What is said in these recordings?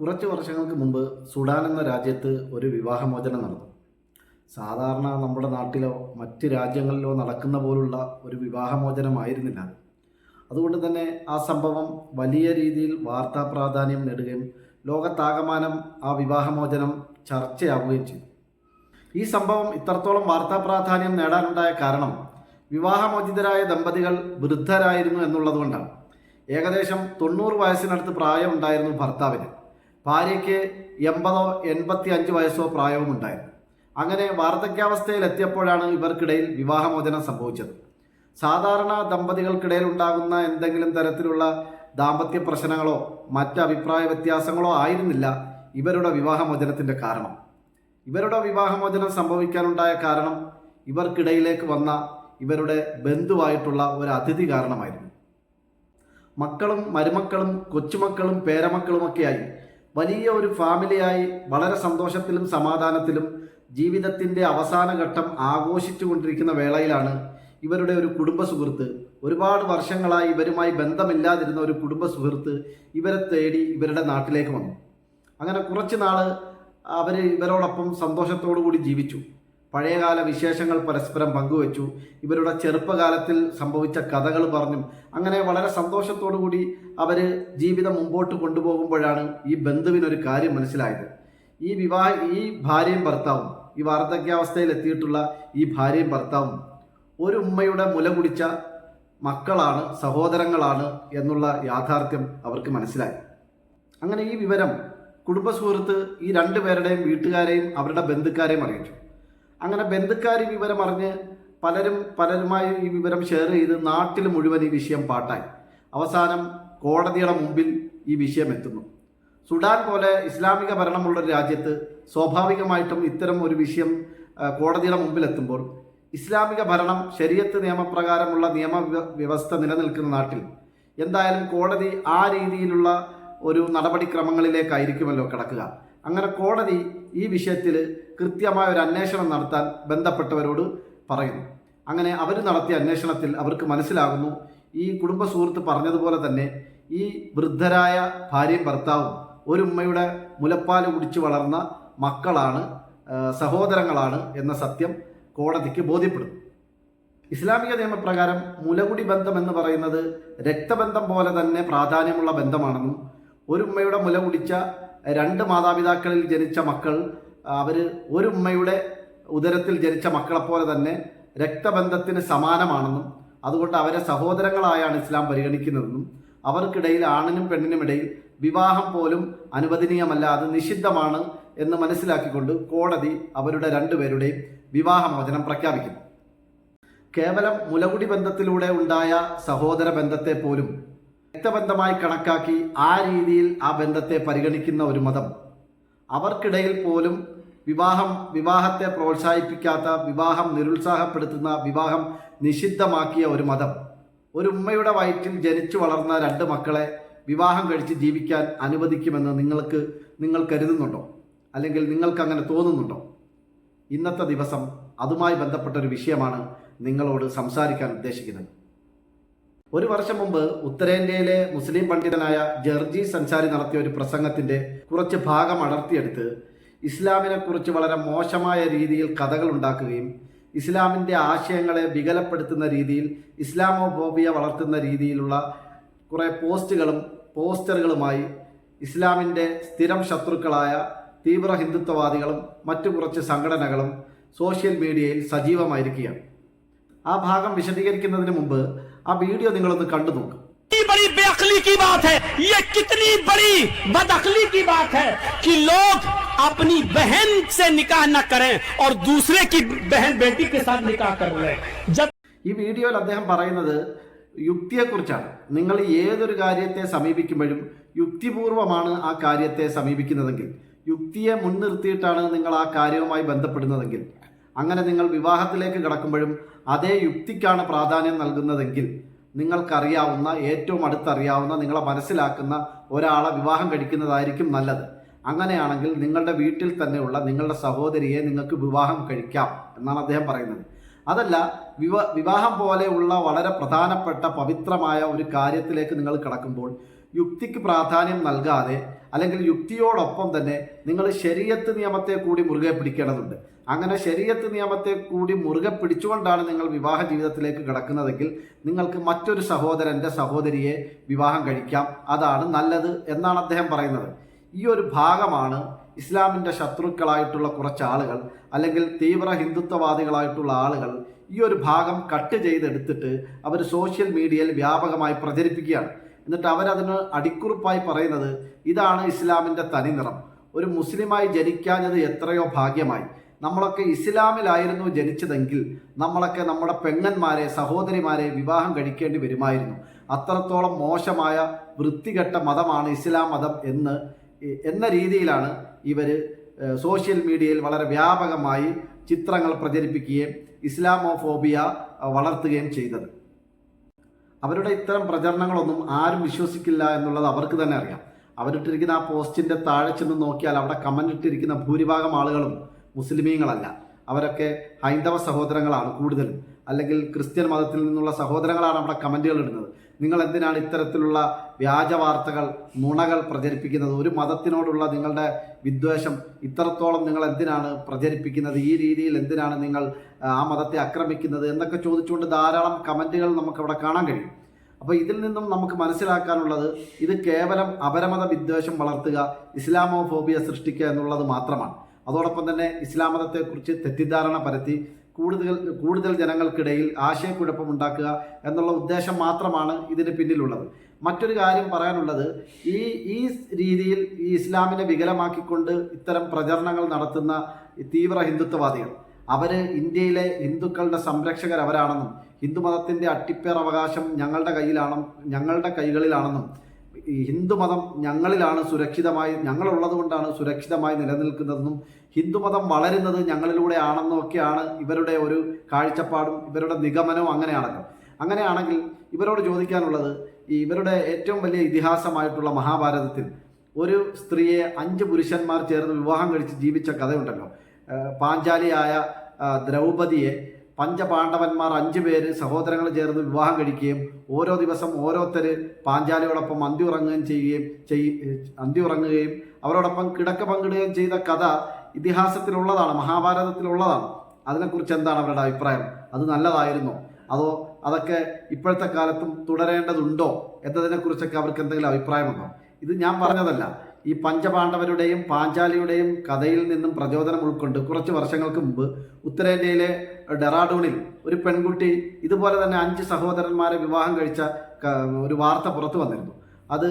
കുറച്ച് വർഷങ്ങൾക്ക് മുമ്പ് സുഡാൻ എന്ന രാജ്യത്ത് ഒരു വിവാഹമോചനം നടന്നു. സാധാരണ നമ്മുടെ നാട്ടിലോ മറ്റ് രാജ്യങ്ങളിലോ നടക്കുന്ന പോലുള്ള ഒരു വിവാഹമോചനമായിരുന്നില്ല അത്. അതുകൊണ്ട് തന്നെ ആ സംഭവം വലിയ രീതിയിൽ വാർത്താ പ്രാധാന്യം നേടുകയും ലോകത്താകമാനം ആ വിവാഹമോചനം ചർച്ചയാവുകയും ചെയ്തു. ഈ സംഭവം ഇത്രത്തോളം വാർത്താ പ്രാധാന്യം നേടാനുണ്ടായ കാരണം വിവാഹമോചിതരായ ദമ്പതികൾ വൃദ്ധരായിരുന്നു എന്നുള്ളതുകൊണ്ടാണ്. ഏകദേശം തൊണ്ണൂറ് വയസ്സിനടുത്ത് പ്രായമുണ്ടായിരുന്നു ഭർത്താവിന്. ഭാര്യയ്ക്ക് എൺപതോ എൺപത്തി അഞ്ച് വയസ്സോ പ്രായവും ഉണ്ടായിരുന്നു അങ്ങനെ വാർദ്ധക്യാവസ്ഥയിൽ എത്തിയപ്പോഴാണ് ഇവർക്കിടയിൽ വിവാഹമോചനം സംഭവിച്ചത്. സാധാരണ ദമ്പതികൾക്കിടയിൽ ഉണ്ടാകുന്ന എന്തെങ്കിലും തരത്തിലുള്ള ദാമ്പത്യ പ്രശ്നങ്ങളോ മറ്റ് അഭിപ്രായ വ്യത്യാസങ്ങളോ ആയിരുന്നില്ല ഇവരുടെ വിവാഹമോചനത്തിന്റെ കാരണം. ഇവരുടെ വിവാഹമോചനം സംഭവിക്കാനുണ്ടായ കാരണം ഇവർക്കിടയിലേക്ക് വന്ന ഇവരുടെ ബന്ധുവായിട്ടുള്ള ഒരു അതിഥി കാരണമായിരുന്നു. മക്കളും മരുമക്കളും കൊച്ചുമക്കളും പേരമക്കളുമൊക്കെയായി വലിയ ഒരു ഫാമിലിയായി വളരെ സന്തോഷത്തിലും സമാധാനത്തിലും ജീവിതത്തിന്റെ അവസാന ഘട്ടം ആഘോഷിച്ചു കൊണ്ടിരിക്കുന്ന വേളയിലാണ് ഇവരുടെ ഒരു കുടുംബ സുഹൃത്ത്. ഒരുപാട് വർഷങ്ങളായി ഇവരുമായി ബന്ധമില്ലാതിരുന്ന ഒരു കുടുംബ സുഹൃത്ത് ഇവരെ തേടി ഇവരുടെ നാട്ടിലേക്ക് വന്നു. അങ്ങനെ കുറച്ച് നാൾ അവർ ഇവരോടൊപ്പം സന്തോഷത്തോടു കൂടി ജീവിച്ചു. പഴയകാല വിശേഷങ്ങൾ പരസ്പരം പങ്കുവച്ചു. ഇവരുടെ ചെറുപ്പകാലത്തിൽ സംഭവിച്ച കഥകൾ പറഞ്ഞു അങ്ങനെ വളരെ സന്തോഷത്തോടു കൂടി അവർ ജീവിതം മുമ്പോട്ട് കൊണ്ടുപോകുമ്പോഴാണ് ഈ ബന്ധുവിനൊരു കാര്യം മനസ്സിലായത്. ഈ വിവാഹ ഈ ഭാര്യയും ഭർത്താവും ഈ വാർദ്ധക്യാവസ്ഥയിൽ എത്തിയിട്ടുള്ള ഈ ഭാര്യയും ഭർത്താവും ഒരു ഉമ്മയുടെ മുല കുടിച്ച മക്കളാണ് സഹോദരങ്ങളാണ് എന്നുള്ള യാഥാർത്ഥ്യം അവർക്ക് മനസ്സിലായി. അങ്ങനെ ഈ വിവരം കുടുംബ സുഹൃത്ത് ഈ രണ്ടുപേരുടെയും വീട്ടുകാരെയും അവരുടെ ബന്ധുക്കാരെയും അറിയിച്ചു. അങ്ങനെ ബന്ധുക്കാർ ഈ വിവരം അറിഞ്ഞ് പലരും പലരുമായി ഈ വിവരം ഷെയർ ചെയ്ത് നാട്ടിൽ മുഴുവൻ ഈ വിഷയം പാട്ടായി. അവസാനം കോടതിയുടെ മുമ്പിൽ ഈ വിഷയം എത്തുന്നു. സുഡാൻ പോലെ ഇസ്ലാമിക ഭരണമുള്ള ഒരു രാജ്യത്ത് സ്വാഭാവികമായിട്ടും ഇത്തരം ഒരു വിഷയം കോടതിയുടെ മുമ്പിൽ എത്തുമ്പോൾ ഇസ്ലാമിക ഭരണം ശരീരത്ത് നിയമപ്രകാരമുള്ള നിയമ വ്യവസ്ഥ നിലനിൽക്കുന്ന നാട്ടിൽ എന്തായാലും കോടതി ആ രീതിയിലുള്ള ഒരു നടപടിക്രമങ്ങളിലേക്കായിരിക്കുമല്ലോ കിടക്കുക. അങ്ങനെ കോടതി ഈ വിഷയത്തിൽ കൃത്യമായ ഒരു അന്വേഷണം നടത്താൻ ബന്ധപ്പെട്ടവരോട് പറയുന്നു. അങ്ങനെ അവർ നടത്തിയ അന്വേഷണത്തിൽ അവർക്ക് മനസ്സിലാകുന്നു. ഈ കുടുംബ സുഹൃത്ത് പറഞ്ഞതുപോലെ തന്നെ ഈ വൃദ്ധരായ ഭാര്യയും ഭർത്താവും ഒരു ഉമ്മയുടെ മുലപ്പാൽ കുടിച്ചു വളർന്ന മക്കളാണ് സഹോദരങ്ങളാണ് എന്ന സത്യം കോടതിക്ക് ബോധ്യപ്പെടും ഇസ്ലാമിക നിയമപ്രകാരം മുലകുടി ബന്ധം എന്ന് പറയുന്നത് രക്തബന്ധം പോലെ തന്നെ പ്രാധാന്യമുള്ള ബന്ധമാണെന്നും ഒരു ഉമ്മയുടെ മുല കുടിച്ച രണ്ട് മാതാപിതാക്കളിൽ ജനിച്ച മക്കൾ അവർ ഒരു ഉമ്മയുടെ ഉദരത്തിൽ ജനിച്ച മക്കളെപ്പോലെ തന്നെ രക്തബന്ധത്തിന് സമാനമാണെന്നും അതുകൊണ്ട് അവരെ സഹോദരങ്ങളായാണ് ഇസ്ലാം പരിഗണിക്കുന്നതെന്നും അവർക്കിടയിൽ ആണിനും പെണ്ണിനും ഇടയിൽ വിവാഹം പോലും അനുവദനീയമല്ല അത് നിഷിദ്ധമാണ് എന്ന് മനസ്സിലാക്കിക്കൊണ്ട് കോടതി അവരുടെ രണ്ടുപേരുടെയും വിവാഹമോചനം പ്രഖ്യാപിക്കുന്നു. കേവലം മുലകുടി ബന്ധത്തിലൂടെ ഉണ്ടായ സഹോദര ബന്ധത്തെ പോലും രക്തബന്ധമായി കണക്കാക്കി ആ രീതിയിൽ ആ ബന്ധത്തെ പരിഗണിക്കുന്ന ഒരു മതം. അവർക്കിടയിൽ പോലും വിവാഹം വിവാഹത്തെ പ്രോത്സാഹിപ്പിക്കാത്ത വിവാഹം നിരുത്സാഹപ്പെടുത്തുന്ന വിവാഹം നിഷിദ്ധമാക്കിയ ഒരു മതം. ഒരു ഉമ്മയുടെ വയറ്റിൽ ജനിച്ചു വളർന്ന രണ്ട് മക്കളെ വിവാഹം കഴിച്ച് ജീവിക്കാൻ അനുവദിക്കുമെന്ന് നിങ്ങൾക്ക് നിങ്ങൾ കരുതുന്നുണ്ടോ? അല്ലെങ്കിൽ നിങ്ങൾക്ക് അങ്ങനെ തോന്നുന്നുണ്ടോ? ഇന്നത്തെ ദിവസം അതുമായി ബന്ധപ്പെട്ട ഒരു വിഷയമാണ് നിങ്ങളോട് സംസാരിക്കാൻ ഉദ്ദേശിക്കുന്നത്. ഒരു വർഷം മുമ്പ് ഉത്തരേന്ത്യയിലെ മുസ്ലിം പണ്ഡിതനായ ജർജി സൻസാരി നടത്തിയ ഒരു പ്രസംഗത്തിന്റെ കുറച്ച് ഭാഗം അടർത്തിയെടുത്ത് ഇസ്ലാമിനെ കുറിച്ച് വളരെ മോശമായ രീതിയിൽ കഥകൾ ഉണ്ടാക്കുകയും ഇസ്ലാമിന്റെ ആശയങ്ങളെ വികലപ്പെടുത്തുന്ന രീതിയിൽ ഇസ്ലാമോഫോബിയ വളർത്തുന്ന രീതിയിലുള്ള കുറേ പോസ്റ്റുകളും പോസ്റ്ററുകളുമായി ഇസ്ലാമിന്റെ സ്ഥിരം ശത്രുക്കളായ തീവ്ര ഹിന്ദുത്വവാദികളും മറ്റു കുറച്ച് സംഘടനകളും സോഷ്യൽ മീഡിയയിൽ സജീവമായിരിക്കുകയാണ്. ആ ഭാഗം വിശദീകരിക്കുന്നതിന് മുമ്പ് ആ വീഡിയോ നിങ്ങളൊന്ന് കണ്ടു നോക്കും कितनी बड़ी बेअकली की बात है ये कितनी बड़ी बदअकली की बात है कि लोग अपनी बहन से निकाह न करें और दूसरे की बहन बेटी के साथ निकाह कर रहे हैं जब ഈ വീഡിയോയിൽ അദ്ദേഹം പറയുന്നത് യുക്തിയെക്കുറിച്ചാണ് നിങ്ങൾ ഏതൊരു കാര്യത്തെ സമീപിക്കുമ്പോഴും യുക്തിപൂർവമാണ് ആ കാര്യത്തെ സമീപിക്കുന്നതെങ്കിൽ യുക്തിയെ മുൻനിർത്തിയിട്ടാണ് നിങ്ങൾ ആ കാര്യവുമായി ബന്ധപ്പെടുന്നതെങ്കിൽ അങ്ങനെ നിങ്ങൾ വിവാഹത്തിലേക്ക് കടക്കുമ്പോഴും അതേ യുക്തിക്കാണ് പ്രാധാന്യം നൽകുന്നതെങ്കിൽ നിങ്ങൾക്കറിയാവുന്ന ഏറ്റവും അടുത്തറിയാവുന്ന നിങ്ങളെ മനസ്സിലാക്കുന്ന ഒരാളെ വിവാഹം കഴിക്കുന്നതായിരിക്കും നല്ലത്. അങ്ങനെയാണെങ്കിൽ നിങ്ങളുടെ വീട്ടിൽ തന്നെയുള്ള നിങ്ങളുടെ സഹോദരിയെ നിങ്ങൾക്ക് വിവാഹം കഴിക്കാം എന്നാണ് അദ്ദേഹം പറയുന്നത്. അതല്ല വിവ വിവാഹം പോലെയുള്ള വളരെ പ്രധാനപ്പെട്ട പവിത്രമായ ഒരു കാര്യത്തിലേക്ക് നിങ്ങൾ കടക്കുമ്പോൾ യുക്തിക്ക് പ്രാധാന്യം നൽകാതെ അല്ലെങ്കിൽ യുക്തിയോടൊപ്പം തന്നെ നിങ്ങൾ ശരീരത്ത് നിയമത്തെ കൂടി മുറുകെ പിടിക്കേണ്ടതുണ്ട്. അങ്ങനെ ശരീരത്ത് നിയമത്തെ കൂടി മുറുകെ പിടിച്ചുകൊണ്ടാണ് നിങ്ങൾ വിവാഹ ജീവിതത്തിലേക്ക് കിടക്കുന്നതെങ്കിൽ നിങ്ങൾക്ക് മറ്റൊരു സഹോദരന്റെ സഹോദരിയെ വിവാഹം കഴിക്കാം. അതാണ് നല്ലത് എന്നാണ് അദ്ദേഹം പറയുന്നത്. ഈ ഒരു ഭാഗമാണ് ഇസ്ലാമിന്റെ ശത്രുക്കളായിട്ടുള്ള കുറച്ച് ആളുകൾ അല്ലെങ്കിൽ തീവ്ര ഹിന്ദുത്വവാദികളായിട്ടുള്ള ആളുകൾ ഈ ഒരു ഭാഗം കട്ട് ചെയ്തെടുത്തിട്ട് അവർ സോഷ്യൽ മീഡിയയിൽ വ്യാപകമായി പ്രചരിപ്പിക്കുകയാണ്. എന്നിട്ട് അവരതിന് അടിക്കുറിപ്പായി പറയുന്നത് ഇതാണ് ഇസ്ലാമിന്റെ തനിനിറം. ഒരു മുസ്ലിമായി ജനിക്കാഞ്ഞത് എത്രയോ ഭാഗ്യമായി. നമ്മളൊക്കെ ഇസ്ലാമിലായിരുന്നു ജനിച്ചതെങ്കിൽ നമ്മളൊക്കെ നമ്മുടെ പെങ്ങന്മാരെ സഹോദരിമാരെ വിവാഹം കഴിക്കേണ്ടി വരുമായിരുന്നു. അത്രത്തോളം മോശമായ വൃത്തികെട്ട മതമാണ് ഇസ്ലാം മതം എന്ന് എന്ന രീതിയിലാണ് ഇവർ സോഷ്യൽ മീഡിയയിൽ വളരെ വ്യാപകമായി ചിത്രങ്ങൾ പ്രചരിപ്പിക്കുകയും ഇസ്ലാമോഫോബിയ വളർത്തുകയും ചെയ്തത്. അവരുടെ ഇത്തരം പ്രചരണങ്ങളൊന്നും ആരും വിശ്വസിക്കില്ല എന്നുള്ളത് അവർക്ക് തന്നെ അറിയാം. അവരിട്ടിരിക്കുന്ന ആ പോസ്റ്റിന്റെ താഴെ ചെന്ന് നോക്കിയാൽ അവിടെ കമന്റ് ഇട്ടിരിക്കുന്ന ഭൂരിഭാഗം ആളുകളും മുസ്ലിമീങ്ങളല്ല. അവരൊക്കെ ഹൈന്ദവ സഹോദരങ്ങളാണ് കൂടുതലും. അല്ലെങ്കിൽ ക്രിസ്ത്യൻ മതത്തിൽ നിന്നുള്ള സഹോദരങ്ങളാണ് അവിടെ കമന്റുകൾ ഇടുന്നത്. നിങ്ങൾ എന്തിനാണ് ഇത്തരത്തിലുള്ള വ്യാജ വാർത്തകൾ നുണകൾ പ്രചരിപ്പിക്കുന്നത്? ഒരു മതത്തിനോടുള്ള നിങ്ങളുടെ വിദ്വേഷം ഇത്രത്തോളം നിങ്ങൾ എന്തിനാണ് പ്രചരിപ്പിക്കുന്നത്? ഈ രീതിയിൽ എന്തിനാണ് നിങ്ങൾ ആ മതത്തെ ആക്രമിക്കുന്നത്? എന്നൊക്കെ ചോദിച്ചുകൊണ്ട് ധാരാളം കമന്റുകൾ നമുക്കവിടെ കാണാൻ കഴിയും. അപ്പോൾ ഇതിൽ നിന്നും നമുക്ക് മനസ്സിലാക്കാനുള്ളത് ഇത് കേവലം അപരമത വിദ്വേഷം വളർത്തുക ഇസ്ലാമോഫോബിയ സൃഷ്ടിക്കുക എന്നുള്ളത് മാത്രമാണ്. അതോടൊപ്പം തന്നെ ഇസ്ലാം മതത്തെക്കുറിച്ച് തെറ്റിദ്ധാരണ പരത്തി കൂടുതൽ കൂടുതൽ ജനങ്ങൾക്കിടയിൽ ആശയക്കുഴപ്പമുണ്ടാക്കുക എന്നുള്ള ഉദ്ദേശം മാത്രമാണ് ഇതിന് പിന്നിലുള്ളത്. മറ്റൊരു കാര്യം പറയാനുള്ളത് ഈ ഈ രീതിയിൽ ഈ ഇസ്ലാമിനെ വികലമാക്കിക്കൊണ്ട് ഇത്തരം പ്രചരണങ്ങൾ നടത്തുന്ന തീവ്ര ഹിന്ദുത്വവാദികൾ അവർ ഇന്ത്യയിലെ ഹിന്ദുക്കളുടെ സംരക്ഷകർ അവരാണെന്നും ഹിന്ദുമതത്തിന്റെ അട്ടിപ്പേർ അവകാശം ഞങ്ങളുടെ കയ്യിലാണെന്നും ഞങ്ങളുടെ കൈകളിലാണെന്നും ഈ ഹിന്ദുമതം ഞങ്ങളിലാണ് സുരക്ഷിതമായി ഞങ്ങളുള്ളത് കൊണ്ടാണ് സുരക്ഷിതമായി നിലനിൽക്കുന്നതെന്നും ഹിന്ദുമതം വളരുന്നത് ഞങ്ങളിലൂടെ ആണെന്നൊക്കെയാണ് ഇവരുടെ ഒരു കാഴ്ചപ്പാടും ഇവരുടെ നിഗമനവും അങ്ങനെയാണല്ലോ. അങ്ങനെയാണെങ്കിൽ ഇവരോട് ചോദിക്കാനുള്ളത് ഈ ഇവരുടെ ഏറ്റവും വലിയ ഇതിഹാസമായിട്ടുള്ള മഹാഭാരതത്തിൽ ഒരു സ്ത്രീയെ അഞ്ച് പുരുഷന്മാർ ചേർന്ന് വിവാഹം കഴിച്ച് ജീവിച്ച കഥയുണ്ടല്ലോ. പാഞ്ചാലിയായ ദ്രൗപതിയെ പഞ്ചപാണ്ഡവന്മാർ അഞ്ചു പേര് സഹോദരങ്ങൾ ചേർന്ന് വിവാഹം കഴിക്കുകയും ഓരോ ദിവസം ഓരോരുത്തർ പാഞ്ചാലിയോടൊപ്പം അന്തി ഉറങ്ങുകയും ചെയ്യുകയും ചെയ് അന്തി ഉറങ്ങുകയും അവരോടൊപ്പം കിടക്ക പങ്കിടുകയും ചെയ്ത കഥ ഇതിഹാസത്തിലുള്ളതാണ് മഹാഭാരതത്തിലുള്ളതാണ്. അതിനെക്കുറിച്ച് എന്താണ് അവരുടെ അഭിപ്രായം? അത് നല്ലതായിരുന്നോ. അതോ അതൊക്കെ ഇപ്പോഴത്തെ കാലത്തും തുടരേണ്ടതുണ്ടോ എന്നതിനെക്കുറിച്ചൊക്കെ അവർക്ക് എന്തെങ്കിലും അഭിപ്രായമുണ്ടോ? ഇത് ഞാൻ പറഞ്ഞതല്ല. ഈ പഞ്ചപാണ്ഡവരുടെയും പാഞ്ചാലിയുടെയും കഥയിൽ നിന്നും പ്രചോദനം ഉൾക്കൊണ്ട് കുറച്ച് വർഷങ്ങൾക്ക് മുമ്പ് ഉത്തരേന്ത്യയിലെ ഡെറാഡൂണിൽ ഒരു പെൺകുട്ടി ഇതുപോലെ തന്നെ അഞ്ച് സഹോദരന്മാരെ വിവാഹം കഴിച്ച ഒരു വാർത്ത പുറത്തു വന്നിരുന്നു. അത്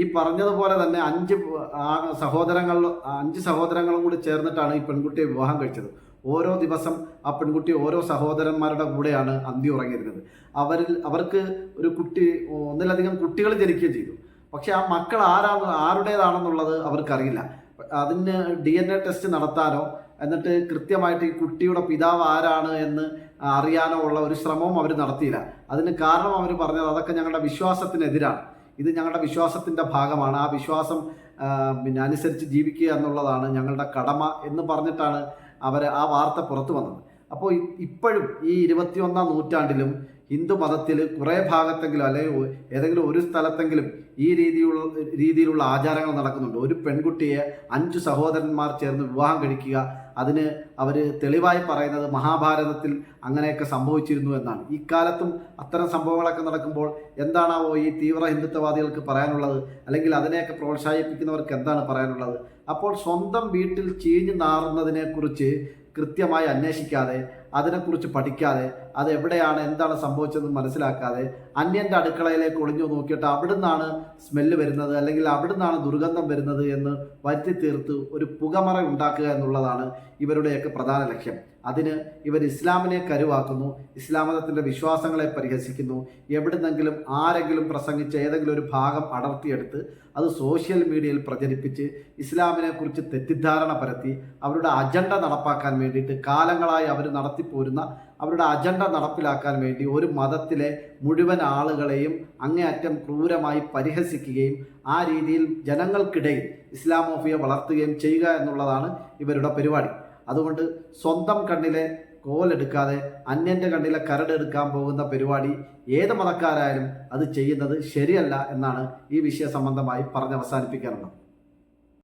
ഈ പറഞ്ഞതുപോലെ തന്നെ അഞ്ച് സഹോദരങ്ങൾ അഞ്ച് സഹോദരങ്ങളും കൂടി ചേർന്നിട്ടാണ് ഈ പെൺകുട്ടിയെ വിവാഹം കഴിച്ചത്. ഓരോ ദിവസം ആ പെൺകുട്ടി ഓരോ സഹോദരന്മാരുടെ കൂടെയാണ് അന്തി ഉറങ്ങിയിരുന്നത്. അവരിൽ അവർക്ക് ഒരു കുട്ടി ഒന്നിലധികം കുട്ടികൾ ജനിക്കുകയും ചെയ്തു. പക്ഷെ ആ മക്കൾ ആരാ ആരുടേതാണെന്നുള്ളത് അവർക്കറിയില്ല. അതിന് ഡി എൻ എ ടെസ്റ്റ് നടത്താനോ എന്നിട്ട് കൃത്യമായിട്ട് ഈ കുട്ടിയുടെ പിതാവ് ആരാണ് എന്ന് അറിയാനോ ഉള്ള ഒരു ശ്രമവും അവർ നടത്തിയില്ല. അതിന് കാരണം അവർ പറഞ്ഞത് അതൊക്കെ ഞങ്ങളുടെ വിശ്വാസത്തിനെതിരാണ്. ഇത് ഞങ്ങളുടെ വിശ്വാസത്തിന്റെ ഭാഗമാണ്. ആ വിശ്വാസം പിന്നെ അനുസരിച്ച് ജീവിക്കുക എന്നുള്ളതാണ് ഞങ്ങളുടെ കടമ എന്ന് പറഞ്ഞിട്ടാണ് അവർ ആ വാർത്ത പുറത്തു വന്നത്. അപ്പോൾ ഇപ്പോഴും ഈ ഇരുപത്തിയൊന്നാം നൂറ്റാണ്ടിലും ഹിന്ദു മതത്തിൽ കുറേ ഭാഗത്തെങ്കിലും അല്ലെങ്കിൽ ഏതെങ്കിലും ഒരു സ്ഥലത്തെങ്കിലും ഈ രീതിയുള്ള രീതിയിലുള്ള ആചാരങ്ങൾ നടക്കുന്നുണ്ട്. ഒരു പെൺകുട്ടിയെ അഞ്ച് സഹോദരന്മാർ ചേർന്ന് വിവാഹം കഴിക്കുക അതിന് അവർ തെളിവായി പറയുന്നത് മഹാഭാരതത്തിൽ അങ്ങനെയൊക്കെ സംഭവിച്ചിരുന്നു എന്നാണ്. ഈ കാലത്തും അത്തരം സംഭവങ്ങളൊക്കെ നടക്കുമ്പോൾ എന്താണാവോ ഈ തീവ്ര ഹിന്ദുത്വവാദികൾക്ക് പറയാനുള്ളത് അല്ലെങ്കിൽ അതിനെയൊക്കെ പ്രോത്സാഹിപ്പിക്കുന്നവർക്ക് എന്താണ് പറയാനുള്ളത്? അപ്പോൾ സ്വന്തം വീട്ടിൽ ചീഞ്ഞു നാറുന്നതിനെക്കുറിച്ച് കൃത്യമായി അന്വേഷിക്കാതെ അതിനെക്കുറിച്ച് പഠിക്കാതെ അത് എവിടെയാണ് എന്താണ് സംഭവിച്ചതെന്ന് മനസ്സിലാക്കാതെ അന്യന്റെ അടുക്കളയിലേക്ക് ഒളിഞ്ഞു നോക്കിയിട്ട് അവിടുന്നാണ് സ്മെല്ല് വരുന്നത് അല്ലെങ്കിൽ അവിടുന്നാണ് ദുർഗന്ധം വരുന്നത് എന്ന് വരുത്തി തീർത്ത് ഒരു പുകമറ ഉണ്ടാക്കുക എന്നുള്ളതാണ് ഇവരുടെയൊക്കെ പ്രധാന ലക്ഷ്യം. അതിന് ഇവർ ഇസ്ലാമിനെ കരുവാക്കുന്നു ഇസ്ലാം മതത്തിന്റെ വിശ്വാസങ്ങളെ പരിഹസിക്കുന്നു എവിടുന്നെങ്കിലും ആരെങ്കിലും പ്രസംഗിച്ച ഏതെങ്കിലും ഒരു ഭാഗം അടർത്തിയെടുത്ത് അത് സോഷ്യൽ മീഡിയയിൽ പ്രചരിപ്പിച്ച് ഇസ്ലാമിനെക്കുറിച്ച് തെറ്റിദ്ധാരണ പരത്തി അവരുടെ അജണ്ട നടപ്പാക്കാൻ വേണ്ടിയിട്ട് കാലങ്ങളായി അവർ നടത്തിപ്പോരുന്ന അവരുടെ അജണ്ട നടപ്പിലാക്കാൻ വേണ്ടി ഒരു മതത്തിലെ മുഴുവൻ ആളുകളെയും അങ്ങേയറ്റം ക്രൂരമായി പരിഹസിക്കുകയും ആ രീതിയിൽ ജനങ്ങൾക്കിടയിൽ ഇസ്ലാമോഫിയെ വളർത്തുകയും ചെയ്യുക എന്നുള്ളതാണ് ഇവരുടെ പരിപാടി. അതുകൊണ്ട് സ്വന്തം കണ്ണിലെ കോലെടുക്കാതെ അന്യന്റെ കണ്ണിലെ കരടെടുക്കാൻ പോകുന്ന പരിപാടി ഏത് മതക്കാരായാലും അത് ചെയ്യുന്നത് ശരിയല്ല എന്നാണ് ഈ വിഷയ സംബന്ധമായി പറഞ്ഞ് അവസാനിപ്പിക്കാനുള്ളത്.